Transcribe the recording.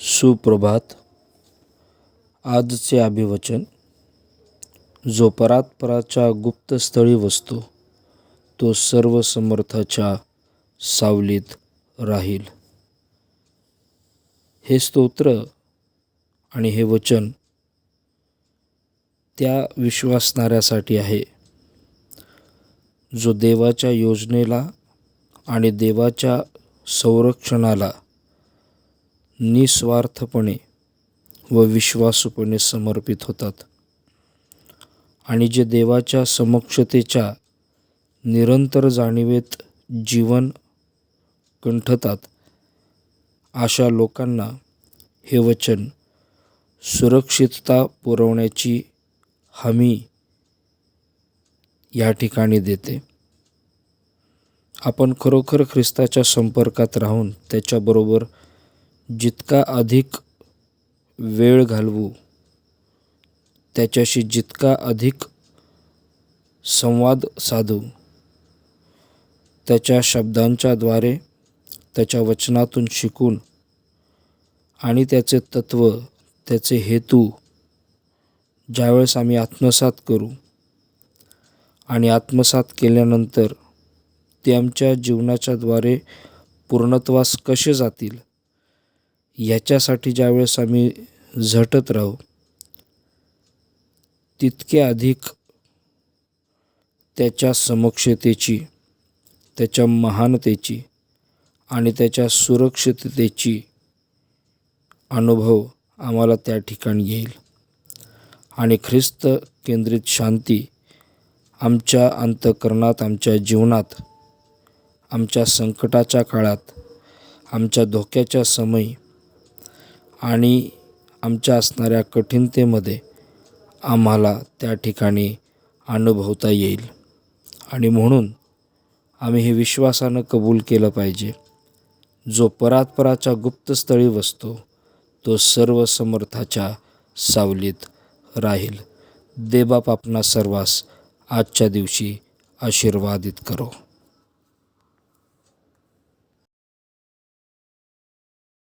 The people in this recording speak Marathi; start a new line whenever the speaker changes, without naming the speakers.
सुप्रभात. आजचे अभिवचन जो परात्पराच्या गुप्तस्थळी वसतो तो सर्व समर्थाच्या सावलीत राहील. हे स्तोत्र आणि हे वचन त्या विश्वासणाऱ्यासाठी आहे जो देवाच्या योजनेला आणि देवाच्या संरक्षणाला निस्वार्थपणे व विश्वासूपणे समर्पित होतात. आणि जे देवाच्या समक्षतेच्या निरंतर जाणीवेत जीवन कंठतात अशा लोकांना हे वचन सुरक्षितता पुरवण्याची हमी या ठिकाणी देते. आपण खरोखर ख्रिस्ताच्या संपर्कात राहून त्याच्याबरोबर जितका अधिक वेळ घालवू त्याच्याशी जितका अधिक संवाद साधू त्याच्या शब्दांच्याद्वारे त्याच्या वचनातून शिकून आणि त्याचे तत्व त्याचे हेतू ज्यावेळेस आम्ही आत्मसात करू आणि आत्मसात केल्यानंतर ते आमच्या जीवनाच्याद्वारे पूर्णत्वास कसे जातील याच्यासाठी ज्यावेळेस आम्ही झटत राहू तितके अधिक त्याच्या समक्षतेची त्याच्या महानतेची आणि त्याच्या सुरक्षिततेची अनुभव आम्हाला त्या ठिकाणी येईल. आणि ख्रिस्त केंद्रित शांती आमच्या अंतकरणात आमच्या जीवनात आमच्या संकटाच्या काळात आमच्या धोक्याच्या समयी आणि आमच्या असणाऱ्या कठीणतेमध्ये आम्हाला त्या ठिकाणी अनुभवता येईल. आणि म्हणून आम्ही हे विश्वासानं कबूल केलं पाहिजे. जो परात्पराच्या गुप्तस्थळी वसतो तो सर्व समर्थाच्या सावलीत राहील. देबाप आपणा सर्वांस आजच्या दिवशी आशीर्वादित करो.